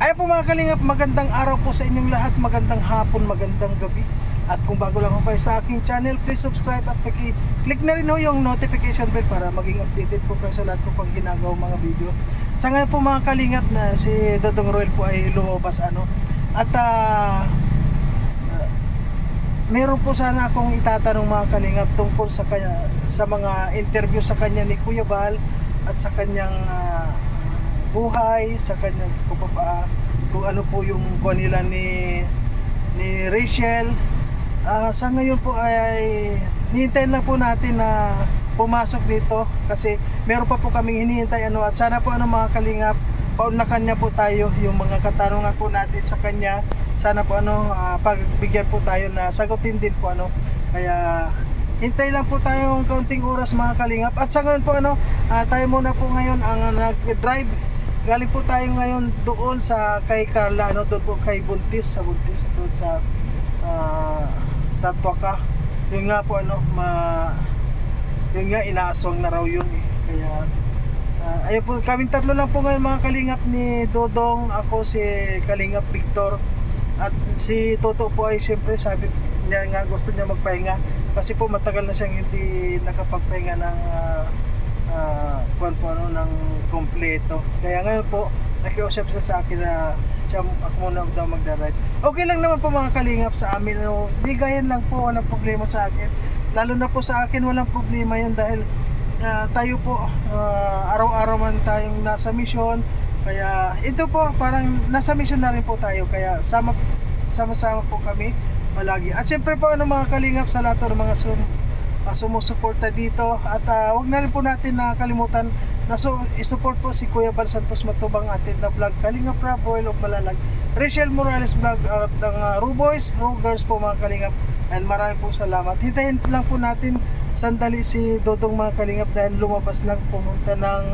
Ay po mga kalingap, magandang araw po sa inyong lahat, magandang hapon, magandang gabi. At kung bago lang kayo sa aking channel, please subscribe at paki-click na rin ho yung notification bell para maging updated po kayo sa lahat ko pang ginagawang mga video. Sa ngayon po mga kalingap na si Dodong Roel po ay lumabas ano. At ah, ah, meron po sana akong itatanong mga kalingap tungkol sa kanya, sa mga interview sa kanya ni Kuya Bal at sa kanyang ah, buhay, sa kanyang pagpapa kung ano po yung kuha nila ni ni Rachel. Ah, sa ngayon po ay hihintayin lang po natin na pumasok dito kasi meron pa po kaming hinihintay ano at sana po ano mga kalingap paunlakan niya po tayo yung mga katanungan po natin sa kanya. Sana po ano ah, pagbigyan po tayo na sagutin din po ano. Kaya hintay lang po tayo ng kaunting oras mga kalingap. At sa ngayon po ano ah, tayo muna po ngayon ang nag-drive galing po tayo ngayon doon sa kay Carla ano doon po kay Buntis sa Buntis doon sa ah, sa Tuaka yun nga po ano ma yun nga inaaswang na raw yun eh. Kaya ah, ayun po kaming tatlo lang po ngayon mga kalingap ni Dodong ako si Kalingap Victor at si Toto po ay siyempre sabi niya nga gusto niya magpahinga kasi po matagal na siyang hindi nakapagpahinga ng ah, kuwan po ano ng kompleto kaya ngayon po nakiusap siya sa akin na siya ako muna daw magdadrive okay lang naman po mga kalingap sa amin ano, bigayan lang po walang problema sa akin. Lalo na po sa akin walang problema yan dahil ah, tayo po ah, araw-araw man tayong nasa mission kaya ito po parang nasa mission na rin po tayo. Kaya sama sama-sama po kami palagi. At siyempre po ano mga kalingap sa lahat ng mga sum, ah, sumusuporta dito. At ah, wag na rin po natin nakalimutan na so, isupport po si Kuya Bal Santos Matubang atin na vlog Kalingap Rap Royal of Malalag Rachel Morales vlog at ang uh, Ruboys Rogers po mga kalingap and marami po salamat. Hintayin lang po natin sandali si Dodong mga kalingap dahil lumabas lang pumunta ng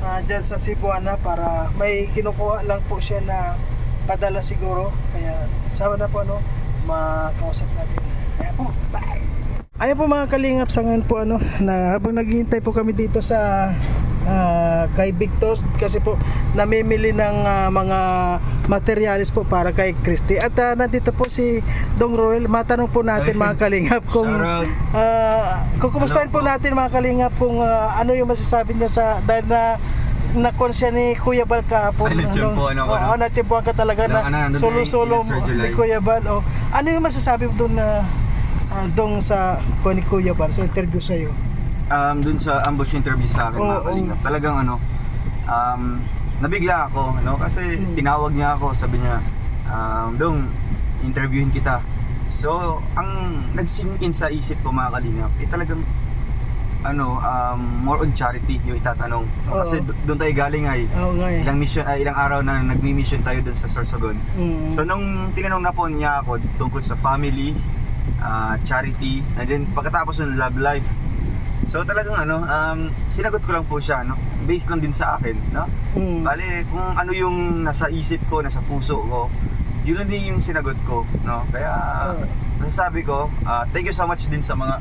uh, dyan sa Cebuana para may kinukuha lang po siya na padala siguro. Kaya sama na po ano makausap natin. Kaya po bye Ayan po mga kalingap sa ngayon po ano na habang naghihintay po kami dito sa ah, kay Victor kasi po namimili ng ah, mga materialis po para kay Christy. At ah, nandito po si Dong Roel. Matanong po natin mga kalingap kung ah, kung kumustahin po natin mga kalingap kung ah, ano yung masasabi niya sa dahil na nakon siya ni Kuya Bal kahapon Ay, natsyempohan ako, Oo, no? natsyempohan ka talaga na ano, nandun solo-solo ni Kuya Bal oh. ano yung masasabi doon na ah, dong sa kuha ni Kuya Bal sa interview sa iyo um, dun sa ambush interview sa akin Oo, mga kalingap, talagang ano, um, nabigla ako, no? Kasi Hmm. tinawag niya ako, sabi niya, um, Dong, interviewin kita. So, ang nag-sink in sa isip ko mga kalingap, eh talagang ano, um, more on charity yung itatanong. No? Kasi Oo. do- doon tayo galing ay Oo nga eh. ilang mission ay ilang araw na nagmi-mission tayo doon sa Sorsogon. Mm. So nung tinanong na po niya ako tungkol sa family, ah, charity, and then pagkatapos ng love life. So talagang ano, um, sinagot ko lang po siya, no? Based lang din sa akin, no? Mm. Bale, kung ano yung nasa isip ko, nasa puso ko, yun lang din yung sinagot ko, no? Kaya Oo. masasabi ko, ah, thank you so much din sa mga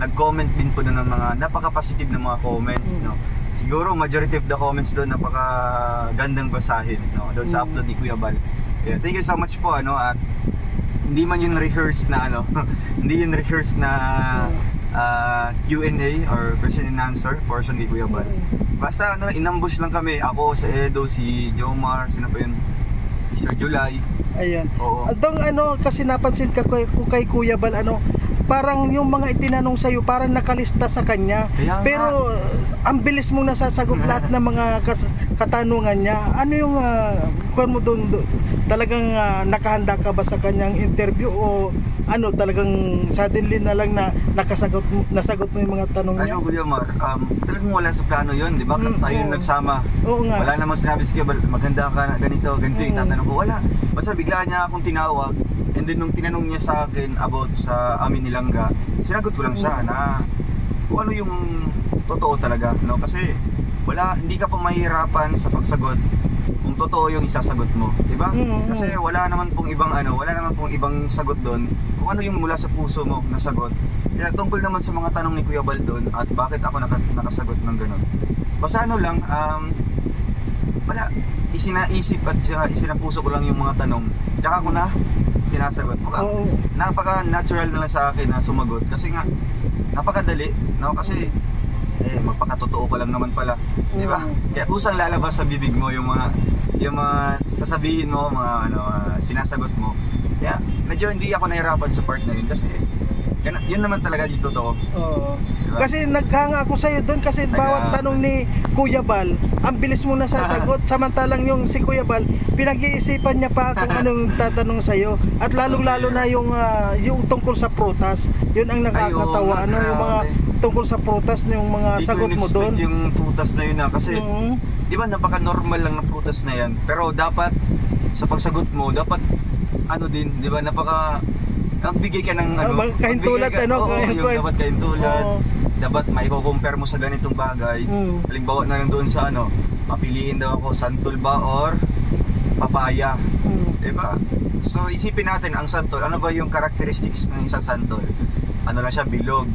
nag-comment din po doon ng mga napaka-positive na mga comments, Mm. no? Siguro majority of the comments doon napaka gandang basahin, no? Doon sa Mm. upload ni Kuya Bal. Yeah, thank you so much po ano at hindi man yun rehearsed na ano, hindi yun rehearsed na ah, Q&A or question and answer portion ni Kuya Bal. Basta ano, inambush lang kami. Ako, si Edo, si Jomar, sino pa yun? Si Sir July. Ayan. Oo. Dong ano kasi napansin ka kay, ko kay Kuya Bal ano parang yung mga itinanong sa iyo parang nakalista sa kanya. Kaya nga. Pero uh, ang bilis mong nasasagot lahat ng mga kas- katanungan niya. Ano yung uh, kuwan mo doon doon? Talagang ah, nakahanda ka ba sa kanyang interview o ano talagang suddenly na lang na nakasagot mo- nasagot mo yung mga tanong niya? Ano Kuya Mar, um, talagang wala sa plano yun, di ba? Mm, Tayo yung oo. nagsama. Oo nga. Wala namang sinabi si Kuya Bal, maganda ka ganito, ganito yung Mm. tatanong ko. Wala. Basta bigla niya akong tinawag. And then nung tinanong niya sa akin about sa amin nilangga, sinagot ko lang siya na kung ano yung totoo talaga, no? Kasi wala, hindi ka pa mahihirapan sa pagsagot kung totoo yung isasagot mo, di ba? Mm, Kasi wala naman pong ibang ano, wala naman pong ibang sagot doon. Kung ano yung mula sa puso mo na sagot. Kaya tungkol naman sa mga tanong ni Kuya Bal doon at bakit ako naka, nakasagot ng ganun. Basta ano lang, um, wala, isinaisip at saka isinapuso ko lang yung mga tanong. Tsaka ako na sinasagot. Maka, Oo. napaka-natural na lang sa akin na sumagot kasi nga napakadali, no? Kasi eh magpakatotoo ka lang naman pala, di ba? Kaya kusang lalabas sa bibig mo yung mga yung mga sasabihin mo, mga ano, ah, sinasagot mo. Kaya medyo hindi ako nahirapan sa part na yun kasi yun, yun naman talaga yung totoo. Oo. Diba? Kasi naghanga ako sa'yo doon kasi Nag- bawat tanong ni Kuya Bal, ang bilis mo nasasagot. Samantalang yung si Kuya Bal, pinag-iisipan niya pa kung anong tatanong sa'yo. At lalong-lalo na yung, ah, yung tungkol sa prutas. Yun ang nakakatawa. Ay, oo, ano, yung mga tungkol sa prutas, yung mga Hindi sagot mo doon. yung prutas na yun na kasi Mhm. di ba napaka-normal lang na prutas na yan. Pero dapat sa pagsagot mo, dapat ano din, di ba napaka nagbigay ka ng Ah, ano, mag- kahintulad, magbigay ka- ano, oo, kahint- yung dapat kahintulad. Oo. Dapat maiko-compare mo sa ganitong bagay. Mm. Halimbawa na lang doon sa ano, papiliin daw ako santol ba or papaya. Mm. Di ba? So isipin natin ang santol, ano ba yung characteristics ng isang santol? Ano lang siya, bilog.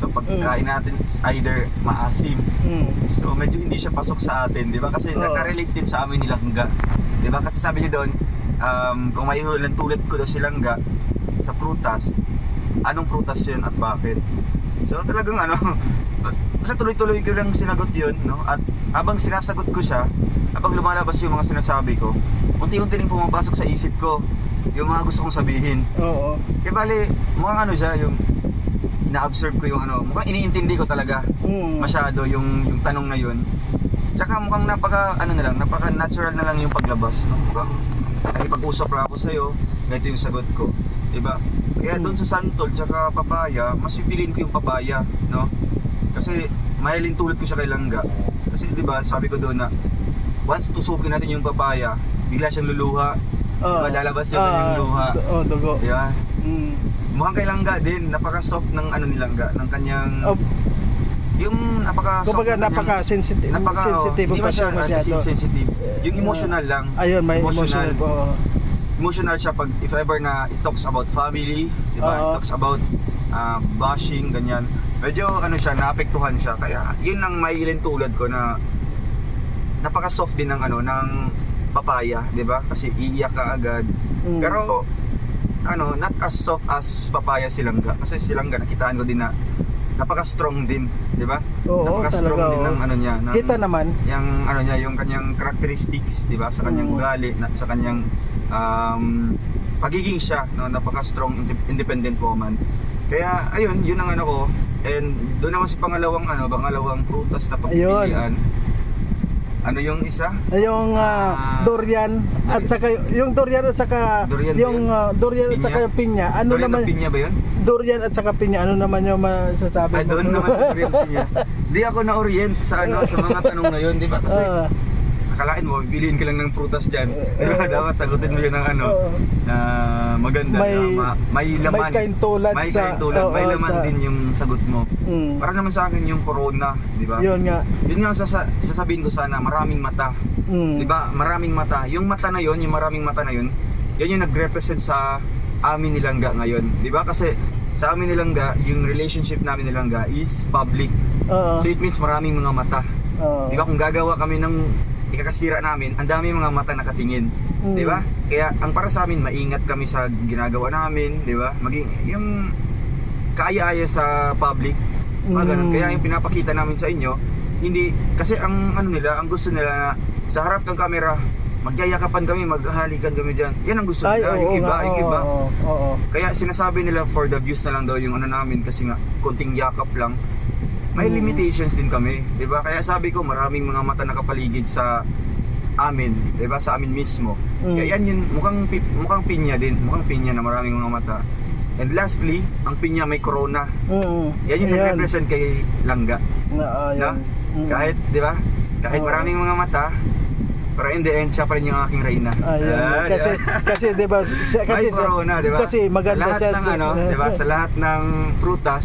So pagkain natin is either maasim. Mm. So medyo hindi siya pasok sa atin, di ba? Kasi Oo. nakarelate din sa amin ni Langga. Di ba? Kasi sabi niyo doon, um, kung may hulan tulad ko daw si Langga sa prutas, anong prutas yun at bakit? So talagang ano, basta tuloy-tuloy ko lang sinagot yun, no? At habang sinasagot ko siya, habang lumalabas yung mga sinasabi ko, unti-unti rin pumapasok sa isip ko yung mga gusto kong sabihin. Oo. Kaya bali, mukhang ano siya, yung na-observe ko yung ano, mukhang iniintindi ko talaga Mm. masyado yung yung tanong na yun. Tsaka mukhang napaka ano na lang, napaka natural na lang yung paglabas, no? Diba? Nakipag-usap lang ako sa iyo, ganito yung sagot ko, 'di ba? Kaya doon sa santol tsaka papaya, mas pipiliin ko yung papaya, no? Kasi mahiling tulad ko siya kay Langga. Kasi 'di ba, sabi ko doon na once tusukin natin yung papaya, bigla siyang luluha. Oo. Diba, lalabas yung kanyang luha. Oo, dugo. Di ba? Mm. Mukhang kay Langga din, napaka-soft ng ano ni Langga, ng kanyang Oh, yung napaka kumbaga napaka-sensitive. napaka sensitive hindi pa ba siya siya masyado. sensitive yung emotional lang Ayun, may emotional, po. Oo. emotional siya pag if ever na it talks about family di ba it Oo. talks about ah, bashing ganyan medyo ano siya naapektuhan siya kaya yun ang mailin tulad ko na napaka soft din ng ano ng papaya di ba kasi iiyak ka agad Mm. pero ano not as soft as papaya silangga kasi silangga nakitaan ko din na napaka strong din di ba Oo, napaka strong talaga, din ng oo. ano niya ng, Kita naman. yung ano niya yung kanyang characteristics di ba sa kanyang Mm. ugali na, sa kanyang um, pagiging siya no? Napaka strong independent woman. Kaya ayun yun ang ano ko. And doon naman sa pangalawang ano pangalawang prutas na pagpipilian ano yung isa? Yung ah, Ah, durian at saka yung durian at saka Durian yung yun? ah, durian at saka yung pinya. Ano Durian naman pinya ba yun? durian at saka pinya? Ano naman yung masasabi Ay, doon naman sa durian pinya. Di ako na-orient sa ano sa mga tanong na yun di ba? Kasi Ah, akalain mo piliin ka lang ng prutas dyan. Di ba Eh, dapat sagutin mo yun ng ano na maganda May- na ma- may laman. may kaintulad may sa kaintulad, may laman sa- din yung sagot mo. Mm. para naman sa akin yung corona di ba Yun nga. yun nga ang sasa- sasabihin ko sana maraming mata. Mm. di ba maraming mata. Yung mata na yun yung maraming mata na yun yan yung nagrepresent sa amin nilangga ngayon. Di ba kasi sa amin nilangga yung relationship namin nilangga is public. Oo. so it means maraming mga mata. Oo. Di ba kung gagawa kami ng ikakasira namin, ang dami mga mata nakatingin. Mm. Di ba? Kaya ang para sa amin, maingat kami sa ginagawa namin, di ba? Maging yung kaaya-aya sa public, mga ganun. Mm. Kaya yung pinapakita namin sa inyo, hindi kasi ang ano nila, ang gusto nila na sa harap ng camera, magyayakapan kami, maghahalikan kami diyan. Yan ang gusto Ay, nila, oo yung iba, nga, yung oo, iba. oo, oo. Kaya sinasabi nila for the views na lang daw yung ano namin kasi nga konting yakap lang. May Mm. limitations din kami, 'di ba? Kaya sabi ko maraming mga mata nakapaligid sa amin, 'di ba? Sa amin mismo. Mm. Kaya yan yun mukhang pi- mukhang pinya din, mukhang pinya na maraming mga mata. And lastly, ang pinya may corona. Mm. Yan yung Ayan. nag-represent kay Langga. Na, ah, yun. Mm. Kahit, 'di ba? Kahit Oo. maraming mga mata, pero in the end siya pa rin yung aking reyna. Ayan. Ah, di kasi ba? kasi 'di ba siya- kasi may corona, di ba? Kasi maganda sa lahat siya. ng ano, di ba? Sa lahat ng prutas,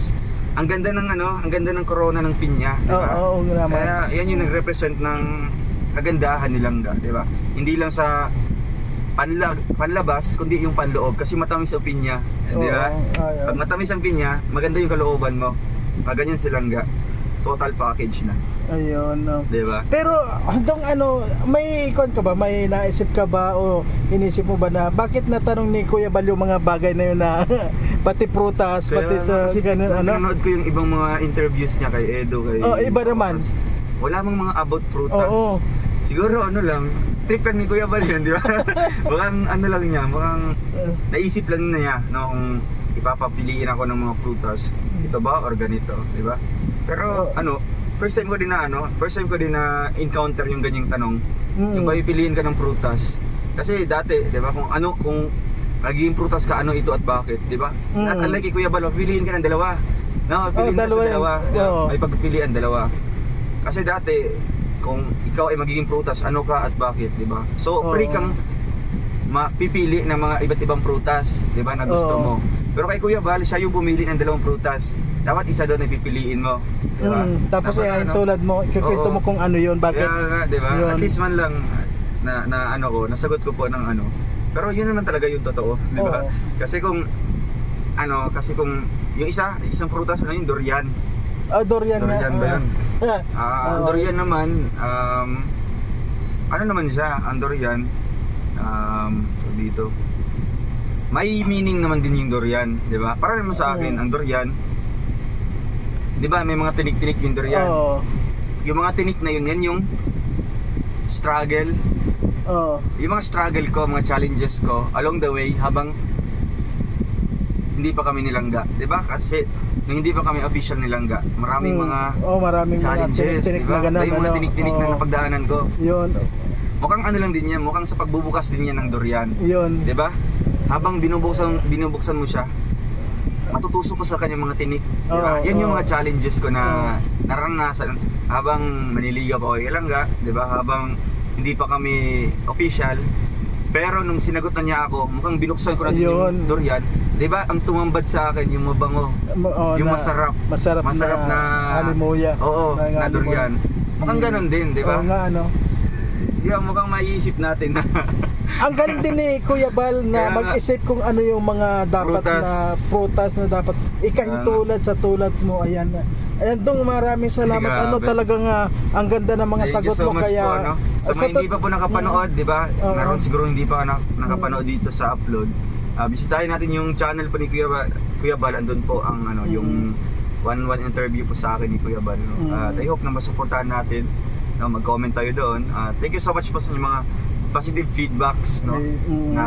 ang ganda ng ano, ang ganda ng corona ng pinya, di Oo, ba? oo, nga naman. Kaya yan yung nagrepresent ng kagandahan ni Langga, di ba? Hindi lang sa panla, panlabas, kundi yung panloob kasi matamis ang pinya, di ba? Oo, ayan. Pag matamis ang pinya, maganda yung kalooban mo. Pag ganyan si Langga. total package na. Ayun. no. 'Di ba? Pero hanggang ano, may kon ka ba? May naisip ka ba o inisip mo ba na bakit natanong ni Kuya Bal yung mga bagay na yun na pati prutas, pati sa kasi ganun ano? pinanood ko yung ibang mga interviews niya kay Edo kay Oh, iba naman. Wala mang mga about prutas. Oo. Siguro ano lang, trip lang ni Kuya Bal yun, di ba? mukhang ano lang niya, mukhang Uh, naisip lang na niya no kung ipapapiliin ako ng mga prutas ito ba or ganito di ba pero ano first time ko din na ano first time ko din na encounter yung ganyang tanong mm. yung ba pipiliin ka ng prutas kasi dati di ba kung ano kung magiging prutas ka ano ito at bakit di ba Mm. At unlike Kuya Bal piliin ka ng dalawa no piliin ka dalawa sa dalawa? Oo. may pagpipilian dalawa kasi dati kung ikaw ay magiging prutas ano ka at bakit di ba so Oo. free kang mapipili ng mga iba't ibang prutas, 'di ba, na gusto Oo. mo. Pero kay Kuya Bal, siya yung pumili ng dalawang prutas. Dapat isa doon ay pipiliin mo, 'di ba? Mm, tapos Dapat, eh, ano, tulad mo, ikikwento Oo. mo kung ano yun, bakit? Kaya nga, 'di ba? Yun. At least man lang na, na ano ko, nasagot ko po ng ano. Pero yun naman talaga yung totoo, 'di ba? Oo. Kasi kung ano, kasi kung yung isa, isang prutas ano yung durian. Ah, durian, na. Durian ba yun? Ah, Ah, ang Oo. durian naman, um, ano naman siya, ang durian, um, so dito, may meaning naman din yung durian, di ba? Para naman sa akin, Oo. ang durian, di ba, may mga tinik-tinik yung durian. Oo. Yung mga tinik na yun, yan yung struggle, Oo. yung mga struggle ko, mga challenges ko along the way habang hindi pa kami nilangga, di ba? Kasi nung hindi pa kami official nilangga, maraming Mm. mga oh, maraming mga challenges, tinik-tinik di ba? ganun. Yung mga ano. tinik-tinik na Oo. napagdaanan ko. Yun. Mukhang ano lang din yan, mukhang sa pagbubukas din yan ng durian. Yun. 'Di ba? Habang binubuksan binubuksan mo siya, matutusok ko sa kanyang mga tinik. 'di ba? Oo, yan yung oo. mga challenges ko na naranasan habang maniligaw pa ako kay Langga, 'di ba? Habang hindi pa kami official. Pero nung sinagot na niya ako, mukhang binuksan ko na din Yun. yung durian. 'Di ba? Ang tumambad sa akin yung mabango. Ma- oh, yung na- masarap. Masarap, Masarap na, halimuya. Oo, Na- na, durian. Mukhang Mm. ganun din, 'di ba? Oo nga, ano. Ba mukhang maiisip natin na Ang galing din ni Kuya Bal na Kaya nga. mag-isip kung ano yung mga dapat Prutas. na prutas na dapat ikahintulad sa tulad mo. Ayan. Ayan dong maraming salamat. Grabe. Ano talagang ah, ang ganda ng mga Thank sagot you so mo much kaya po, ano? Sa sa mga hindi tot- pa po nakapanood, di ba? Oo. Naroon siguro hindi pa na, nakapanood dito sa upload. Ah, bisitahin natin yung channel po ni Kuya Bal, Kuya Bal andun po ang ano, Mm. yung one-one interview po sa akin ni Kuya Bal. No? Mm. At I hope na masuportahan natin. No, mag-comment tayo doon. Ah, thank you so much po sa inyong mga positive feedbacks, no? May- mm. Na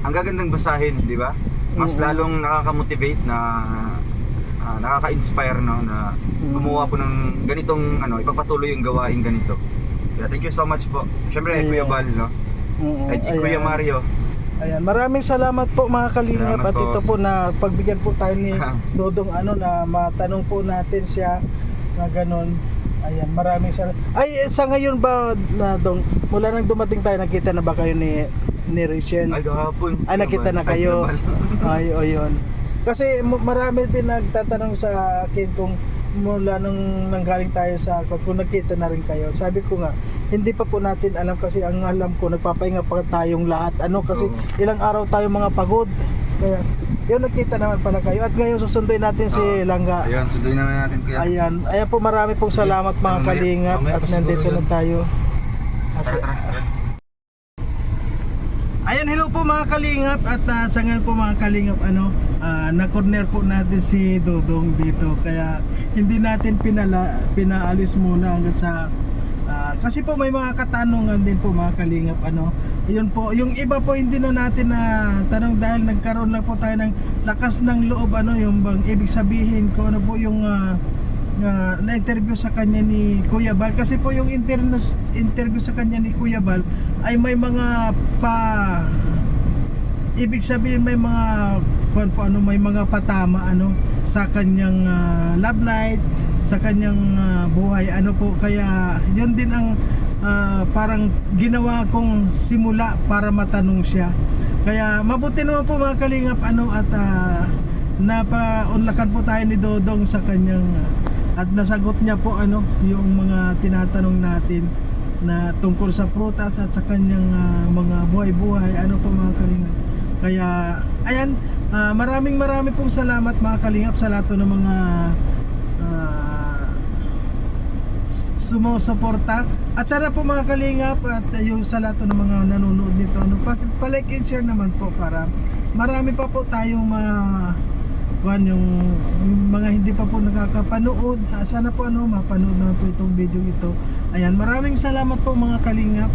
ang gagandang basahin, di ba? Mas Mm. lalong nakaka-motivate na ah, nakaka-inspire no na Mm. gumawa po ng ganitong ano, ipagpatuloy yung gawain ganito. Kaya thank you so much po. Siyempre kay Kuya. Bal, no? Oo, Kay Kuya. Mario. Ayan, maraming salamat po mga kalingap at ito po na pagbigyan po tayo ni Dodong ano na matanong po natin siya na ganun. Ayan, maraming salamat. Ay, eh, sa ngayon ba na dong mula nang dumating tayo nakita na ba kayo ni ni Rachel? Ay, kahapon. Ah, nakita na Ay, kayo. Bal. Ay, o yun. Kasi marami din nagtatanong sa akin kung mula nung nanggaling tayo sa kung nakita na rin kayo. Sabi ko nga, hindi pa po natin alam kasi ang alam ko nagpapahinga pa tayong lahat. Ano kasi ilang araw tayo mga pagod. Kaya yun nakita naman pala kayo. At ngayon susunduin natin si Oo. Langga. Ayun, sunduin na natin kuya. Ayan. Ayan po marami pong Sige. salamat mga Mamaya- kalingap mamaya at pa siguro nandito yun. na tayo. Tara, tara. Ayan, hello po mga kalingap at uh, sa ngayon po mga kalingap ano, ah, na-corner po natin si Dodong dito kaya hindi natin pinala, pinaalis muna hanggang sa ah, kasi po may mga katanungan din po mga kalingap ano. Yun po, yung iba po hindi na natin na tanong dahil nagkaroon na po tayo ng lakas ng loob ano yung bang ibig sabihin ko ano po yung ah, na na-interview sa kanya ni Kuya Bal kasi po yung interview interview sa kanya ni Kuya Bal ay may mga pa ibig sabihin may mga kung ano may mga patama ano sa kanyang ah, love life sa kanyang ah, buhay. Ano po kaya yun din ang ah, parang ginawa kong simula para matanong siya. Kaya mabuti naman po mga kalingap ano at uh, napaunlakan po tayo ni Dodong sa kanyang ah, at nasagot niya po ano yung mga tinatanong natin na tungkol sa prutas at sa kanyang ah, mga buhay-buhay. Ano po mga kalingap? Kaya ayan ah, maraming maraming pong salamat mga kalingap sa lahat ng mga ah, sumusuporta. At sana po mga kalingap at yung sa lahat ng mga nanonood nito, ano, pa, pa-like and share naman po para marami pa po tayong ma Juan, yung, yung mga hindi pa po nakakapanood, sana po ano, mapanood na po itong video ito. Ayan, maraming salamat po mga kalingap.